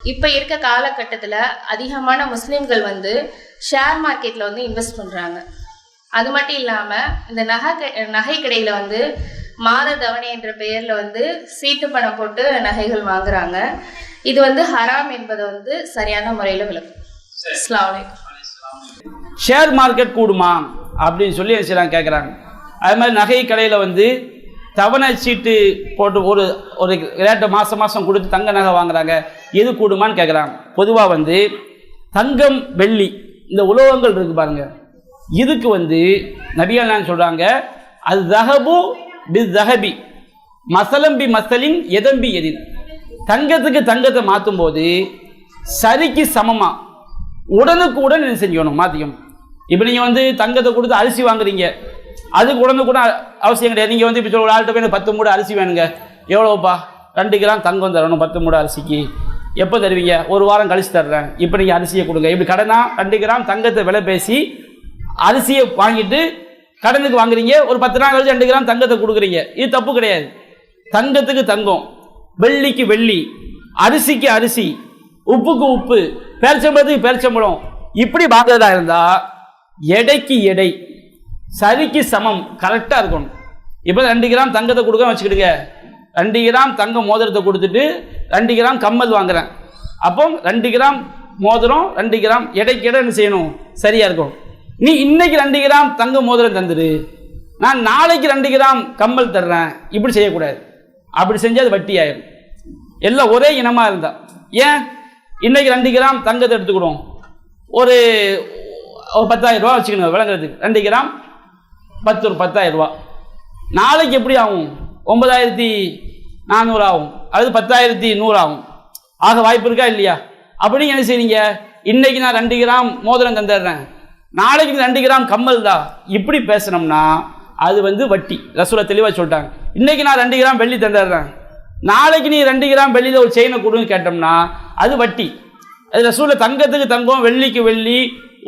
இப்போ இருக்க காலகட்டத்தில் அதிகமான முஸ்லீம்கள் வந்து ஷேர் மார்க்கெட்டில் வந்து இன்வெஸ்ட் பண்ணுறாங்க அது மட்டும் இல்லாமல் இந்த நகை க- நகை கடையில் வந்து மாத தவணை என்ற பெயரில் வந்து சீட்டு பணம் போட்டு நகைகள் வாங்குறாங்க. இது வந்து ஹராம் என்பதை வந்து சரியான முறையில் விளக்கும். ஷேர் மார்க்கெட் கூடுமா? அப்படின்னு சொல்லி சில கேட்குறாங்க அது மாதிரி நகை கடையில் வந்து தவணை சீட்டு போட்டு ஒரு ஒரு விளையாட்டு மாதம் மாதம் கொடுத்து தங்க நகை வாங்குறாங்க. எது கூடுமான்னு கேட்குறாங்க பொதுவாக வந்து தங்கம் வெள்ளி இந்த உலோகங்கள் இருக்கு பாருங்க. இதுக்கு வந்து நபிகள் நான் சொல்கிறாங்க அது தகபு பி தஹபி மசலம்பி மசலின் எதம்பி எதின். தங்கத்துக்கு தங்கத்தை மாற்றும் போது சரிக்கு சமமாக உடனுக்கு உடன் என்ன செஞ்சுக்கணும் மாற்றிக்கணும் இப்போ நீங்கள் வந்து தங்கத்தை கொடுத்து அரிசி வாங்குறீங்க. அதுக்கு உடனே கூட அவசியம் கிடையாது. நீங்கள் வந்து இப்போ சொல்ல ஆள்கிட்ட போய் எனக்கு பத்து மூடை அரிசி வேணுங்க. எவ்வளோப்பா ரெண்டு கிராம் தங்கம் தரணும் பத்து மூடை அரிசிக்கு. எப்போ தருவீங்க? ஒரு வாரம் கழிச்சு தர்றேன். இப்போ நீங்கள் அரிசியை கொடுங்க. இப்படி கடனா? ரெண்டு கிராம் தங்கத்தை விலை பேசி அரிசியை வாங்கிட்டு கடனுக்கு வாங்குறீங்க. ஒரு பத்து நாள் கழிச்சு ரெண்டு கிராம் தங்கத்தை கொடுக்குறீங்க. இது தப்பு கிடையாது. தங்கத்துக்கு தங்கம் வெள்ளிக்கு வெள்ளி அரிசிக்கு அரிசி உப்புக்கு உப்பு பேரிச்சம்பழத்துக்கு பேரிச்சம்பழம். இப்படி வாங்குறதா இருந்தால் எடைக்கு எடை. சரிக்கு சமம். கரெக்டாக இருக்கணும். இப்போ ரெண்டு கிராம் தங்கத்தை கொடுக்க வச்சுக்கிடுங்க. ரெண்டு கிராம் தங்க மோதிரத்தை கொடுத்துட்டு ரெண்டு கிராம் கம்மல் வாங்குறேன். அப்போ ரெண்டு கிராம் மோதிரம் ரெண்டு கிராம் எடைக்கு எடை என்ன செய்யணும்? சரியாக இருக்கும். நீ இன்னைக்கு ரெண்டு கிராம் தங்க மோதிரம் தந்துடு. நான் நாளைக்கு ரெண்டு கிராம் கம்மல் தர்றேன். இப்படி செய்யக்கூடாது. அப்படி செஞ்சால் அது வட்டி ஆயிடும் எல்லாம் ஒரே இனமாக இருந்தால் ஏன்? இன்னைக்கு ரெண்டு கிராம் தங்கத்தை எடுத்துக்கிடுவோம். ஒரு ஒரு பத்தாயிரம் ரூபா வச்சுக்கணும் விளங்குறதுக்கு. ரெண்டு கிராம் பத்து ஒரு பத்தாயிரம் ரூபா. நாளைக்கு எப்படி ஆகும்? ஒன்பதாயிரத்தி நானூறு ஆகும். அல்லது பத்தாயிரத்தி நூறு ஆகும். ஆக வாய்ப்பு இருக்கா இல்லையா? அப்படி என்ன செய்றீங்க? இன்னைக்கு நான் ரெண்டு கிராம் மோதிரம் தந்துடுறேன். நாளைக்கு நீ ரெண்டு கிராம் கம்மல் தான். இப்படி பேசுனோம்னா அது வந்து வட்டி. ரசூலை தெளிவாக சொல்லிட்டாங்க. இன்னைக்கு நான் ரெண்டு கிராம் வெள்ளி தந்துடுறேன். நாளைக்கு நீ ரெண்டு கிராம் வெள்ளியில் ஒரு செயினை கொடுன்னு கேட்டோம்னா அது வட்டி. அது ரசூலை தங்கத்துக்கு தங்கம் வெள்ளிக்கு வெள்ளி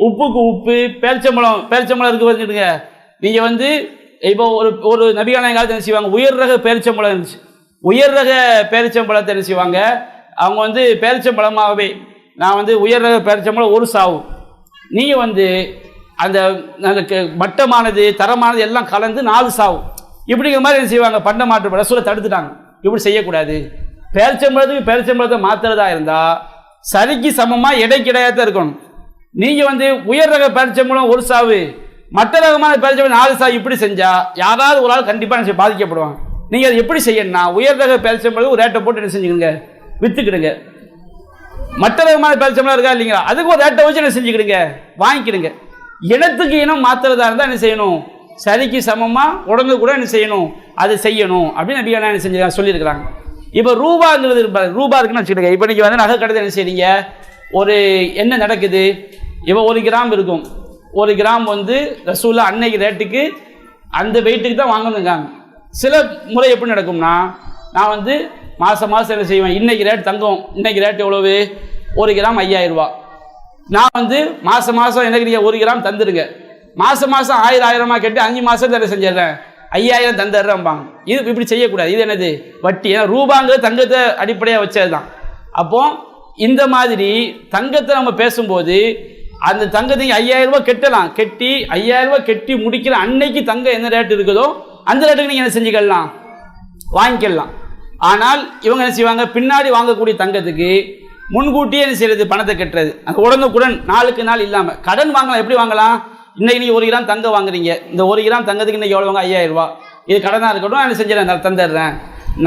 உப்புக்கு உப்பு பேரிச்சம்பழம் பேரிச்சம்பழம் இருக்கு பார்த்துட்டுங்க நீங்கள் வந்து இப்போ ஒரு ஒரு நபிகான காலத்தில் என்ன செய்வாங்க? உயர் ரக பேரிச்சம்பழம் இருந்துச்சு. உயர் ரக பேரிச்சம்பழத்தை என்ன செய்வாங்க? அவங்க வந்து பேரிச்சம்பழமாகவே நான் வந்து உயர் ரக பேரிச்சம்பழம் ஒரு சாவு. நீங்கள் வந்து அந்த மட்டமானது தரமானது எல்லாம் கலந்து நாலு சாவு. இப்படிங்கிற மாதிரி என்ன செய்வாங்க? பண்ட மாற்று ரசூலை தடுத்துட்டாங்க. இப்படி செய்யக்கூடாது. பேரிச்சம்பழத்துக்கு பேரிச்சம்பழத்தை மாற்றுறதா இருந்தால் சரிக்கு சமமாக இடைக்கிடையாக தான் இருக்கணும். நீங்கள் வந்து உயர் ரக பேரிச்சம்பழம் ஒரு சாவு. மற்ற ரகமான பேரிச்சம்பழம் நாலு சாய் இப்படி செஞ்சால் யாராவது ஒரு ஆள் கண்டிப்பாக பாதிக்கப்படுவாங்க. நீங்கள் அதை எப்படி செய்யணும்னா உயர் ரக பேரிச்சம்பழம் ஒரு ரேட்டை போட்டு என்ன செஞ்சுக்கிடுங்க? விற்றுக்கிடுங்க மற்ற ரகமான பேரிச்சம்பழம் இருக்கா இல்லைங்களா? அதுக்கு ஒரு ரேட்டை வச்சு என்ன செஞ்சுக்கிடுங்க? வாங்கிக்கிடுங்க. இனத்துக்கு இனம் மாத்துறதா இருந்தால் என்ன செய்யணும்? சரிக்கு சமமாக உடம்பு கூட என்ன செய்யணும்? அதை செய்யணும். அப்படின்னு நபியான என்ன செஞ்சு சொல்லியிருக்கிறாங்க. இப்போ ரூபாங்கிறது ரூபா இருக்குன்னு வச்சுக்கிடுங்க. இப்போ நீங்கள் வந்து நகை கடை என்ன செய்றீங்க? ஒரு என்ன நடக்குது? இப்போ ஒரு கிராம் இருக்கும். ஒரு கிராம் வந்து ரசூலா அன்னைக்கு ரேட்டுக்கு அந்த வெயிட்டுக்கு தான் வாங்கணுங்காங்க சில முறை எப்படி நடக்கும்னா நான் வந்து மாதம் மாதம் என்ன செய்வேன்? இன்னைக்கு ரேட் தங்கம் இன்னைக்கு ரேட் எவ்வளவு? ஒரு கிராம் ஐயாயிரம் நான் வந்து மாதம் மாதம் எனக்கு நீங்கள் ஒரு கிராம் தந்துடுங்க. மாதம் மாதம் ஆயிரம் ஆயிரமாக கேட்டு அஞ்சு மாதம் தர செஞ்சிடுறேன். ஐயாயிரம் தந்துடுறேன்பாங்க. இது இப்படி செய்யக்கூடாது. இது என்னது? வட்டி. ஏன்னா ரூபாங்கிறது தங்கத்தை அடிப்படையாக வச்சது தான் அப்போ இந்த மாதிரி தங்கத்தை நம்ம பேசும்போது அந்த தங்கத்தை ஐயாயிரம் ரூபாய் கட்டலாம். கெட்டி ஐயாயிரம் ரூபாய் கெட்டி முடிக்கிற அன்னைக்கு தங்கம் என்ன ரேட் இருக்குதோ அந்த ரேட்டுக்கு நீங்கள் என்ன செஞ்சுக்கலாம்? வாங்கிக்கலாம். ஆனால் இவங்க என்ன செய்வாங்க? பின்னாடி வாங்கக்கூடிய தங்கத்துக்கு முன்கூட்டியே என்ன செய்யறது? பணத்தை கட்டுறது. அந்த உடனுக்குடன் நாளுக்கு நாள் இல்லாமல் கடன் வாங்கலாம். எப்படி வாங்கலாம்? இன்னைக்கு நீங்கள் ஒரு கிராம் தங்கம் வாங்குறீங்க. இந்த ஒரு கிராம் தங்கத்துக்கு இன்னைக்கு எவ்வளோ வாங்க ஐயாயிரம் ரூபாய். இது கடனாக இருக்கட்டும் நான் என்ன செஞ்சிடறேன்? நான் தந்துடுறேன்.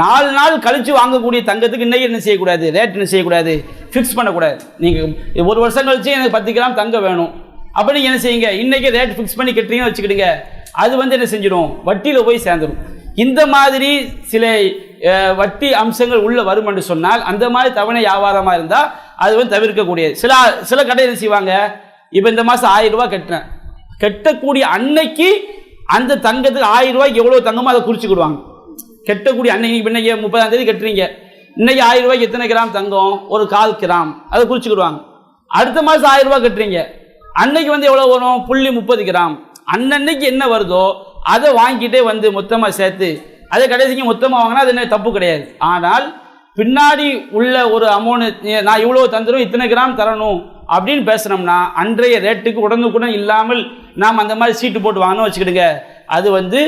நாலு நாள் கழித்து வாங்கக்கூடிய தங்கத்துக்கு இன்னைக்கு என்ன செய்யக்கூடாது? ரேட் என்ன செய்யக்கூடாது? ஃபிக்ஸ் பண்ணக்கூடாது. நீங்கள் ஒரு வருஷம் கழிச்சு எனக்கு பத்து கிராம் தங்கம் வேணும். அப்போ நீங்கள் என்ன செய்யுங்க? இன்றைக்கி ரேட் ஃபிக்ஸ் பண்ணி கட்டுறீங்கன்னு வச்சுக்கிடுங்க. அது வந்து என்ன செஞ்சிடும்? வட்டியில் போய் சேர்ந்துடும் இந்த மாதிரி சில வட்டி அம்சங்கள் உள்ளே வரும் என்று சொன்னால் அந்த மாதிரி தவணை வியாபாரமாக இருந்தால் அது வந்து தவிர்க்கக்கூடியது. சில சில கடை என்ன செய்வாங்க? இப்போ இந்த மாதம் ஆயிரம் ரூபா கட்டுறேன் கட்டக்கூடிய அன்னைக்கு அந்த தங்கத்துக்கு ஆயிரம் ரூபாய்க்கு எவ்வளோ தங்கமோ அதை குறிச்சுக்கிடுவாங்க கெட்டக்கூடிய அன்னைக்கு பின்னைக்கு இன்னைக்கு முப்பதாம் தேதி கட்டுறீங்க. இன்னைக்கு ஆயிரம் ரூபாய்க்கு எத்தனை கிராம் தங்கம்? ஒரு கால் கிராம். அதை குறிச்சுக்கிடுவாங்க. அடுத்த மாதம் ஆயிரம் ரூபாய் கட்டுறீங்க. அன்னைக்கு வந்து எவ்வளோ வரும்? புள்ளி முப்பது கிராம். அன்னன்னைக்கு என்ன வருதோ அதை வாங்கிட்டே வந்து மொத்தமாக சேர்த்து அதை கடைசிக்கு மொத்தமாக வாங்கினா அது என்ன தப்பு கிடையாது. ஆனால் பின்னாடி உள்ள ஒரு அமௌண்ட் நான் இவ்வளோ தந்துடும் இத்தனை கிராம் தரணும் அப்படின்னு பேசுனோம்னா அன்றைய ரேட்டுக்கு உடனுக்குடன் இல்லாமல் நாம் அந்த மாதிரி சீட்டு போட்டு வாங்கணும் வச்சுக்கிடுங்க. அது வந்து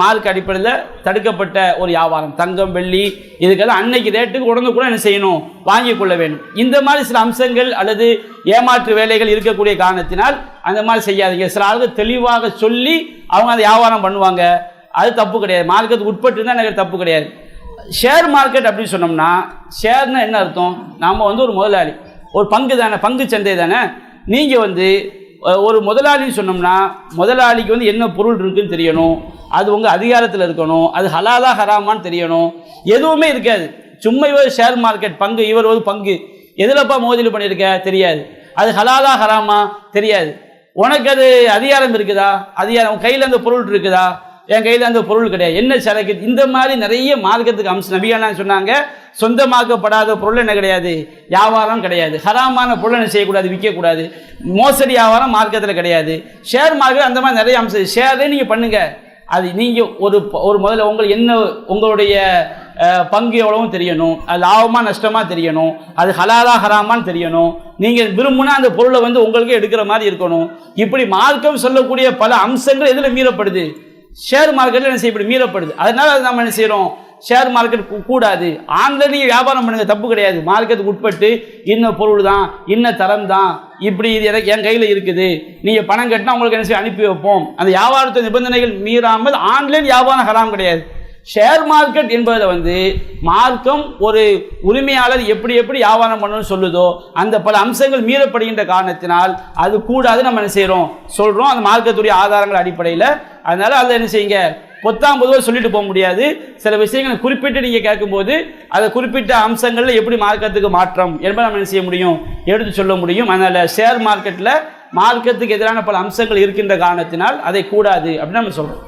மார்க் அடிப்படையில் தடுக்கப்பட்ட ஒரு வியாபாரம். தங்கம் வெள்ளி இதுக்கெல்லாம் அன்னைக்கு ரேட்டுக்கு உடனே கூட என்ன செய்யணும்? வாங்கி கொள்ள வேண்டும். இந்த மாதிரி சில அம்சங்கள் அல்லது ஏமாற்று வேலைகள் இருக்கக்கூடிய காரணத்தினால் அந்த மாதிரி செய்யாதீங்க. சில ஆளுக்கு தெளிவாக சொல்லி அவங்க அந்த வியாபாரம் பண்ணுவாங்க. அது தப்பு கிடையாது. மார்க்கெட்டுக்கு உட்பட்டு இருந்தால் எனக்கு தப்பு கிடையாது. ஷேர் மார்க்கெட் அப்படின்னு சொன்னோம்னா ஷேர்னா என்ன அர்த்தம்? நாம் வந்து ஒரு முதலாளி. ஒரு பங்கு தானே பங்கு சந்தை தானே? நீங்கள் வந்து ஒரு முதலாளின்னு சொன்னோம்னா முதலாளிக்கு வந்து என்ன பொருள் இருக்குன்னு தெரியணும். அது உங்கள் அதிகாரத்தில் இருக்கணும். அது ஹலாலா ஹராமான்னு தெரியணும். எதுவுமே இருக்காது. சும்மா இவர் ஷேர் மார்க்கெட் பங்கு இவர் ஒரு பங்கு. எதுலப்பா மோதல் பண்ணியிருக்க தெரியாது. அது ஹலாலா ஹராமா? தெரியாது. உனக்கு அது அதிகாரம் இருக்குதா? அதிகாரம் கையில் அந்த பொருள் இருக்குதா? என் கையில் அந்த பொருள் கிடையாது. என்ன சரக்கு? இந்த மாதிரி நிறைய மார்க்கத்துக்கு அம்சம் நபியானா சொன்னாங்க. சொந்தமாக்கப்படாத பொருள் என்ன கிடையாது? வியாபாரம் கிடையாது. ஹராமான பொருள் என்ன செய்யக்கூடாது? விற்கக்கூடாது. மோசடி வியாபாரம் மார்க்கத்தில் கிடையாது. ஷேர் மார்க்கெட் அந்த மாதிரி நிறைய அம்சம் ஷேரே நீங்கள் பண்ணுங்க. அது நீங்கள் ஒரு ஒரு முதல்ல உங்களுக்கு என்ன உங்களுடைய பங்கு எவ்வளவும் தெரியணும். அது லாபமாக நஷ்டமாக தெரியணும். அது ஹலாலா ஹராமான்னு தெரியணும். நீங்கள் விரும்புனா அந்த பொருளை வந்து உங்களுக்கு எடுக்கிற மாதிரி இருக்கணும். இப்படி மார்க்கம் சொல்லக்கூடிய பல அம்சங்கள் எதில் மீறப்படுது? ஷேர் மார்க்கெட்டில் என்ன செய்யப்படுது? மீறப்படுது. அதனால அது நம்ம என்ன செய்கிறோம் ஷேர் மார்க்கெட் கூடாது. ஆன்லைன் நீங்கள் வியாபாரம் பண்ணுங்க தப்பு கிடையாது. மார்க்கெட்டுக்கு உட்பட்டு இன்ன பொருள் தான் இன்ன தரம் தான் இப்படி இது எனக்கு என் கையில் இருக்குது. நீங்கள் பணம் கட்டினா உங்களுக்கு என்ன செய்ய அனுப்பி வைப்போம். அந்த வியாபாரத்து நிபந்தனைகள் மீறாமல் ஆன்லைன் வியாபாரம் ஹராம் கிடையாது. ஷேர் மார்க்கெட் என்பதில் வந்து மார்க்கம் ஒரு உரிமையாளர் எப்படி எப்படி வியாபாரம் பண்ணணும்னு சொல்லுதோ அந்த பல அம்சங்கள் மீறப்படுகின்ற காரணத்தினால் அது கூடாது. நம்ம என்ன செய்கிறோம் சொல்கிறோம் அந்த மார்க்கத்துடைய ஆதாரங்கள் அடிப்படையில். அதனால் அதில் என்ன செய்யுங்க? பொத்தாம் பொதுவாக சொல்லிட்டு போக முடியாது. சில விஷயங்களை குறிப்பிட்டு நீங்கள் கேட்கும்போது அதை குறிப்பிட்ட அம்சங்களில் எப்படி மார்க்கத்துக்கு மாற்றம் என்பதை நம்ம என்ன செய்ய முடியும்? எடுத்து சொல்ல முடியும். அதனால் ஷேர் மார்க்கெட்டில் மார்க்கத்துக்கு எதிரான பல அம்சங்கள் இருக்கின்ற காரணத்தினால் அதை கூடாது அப்படின்னு நம்ம சொல்கிறோம்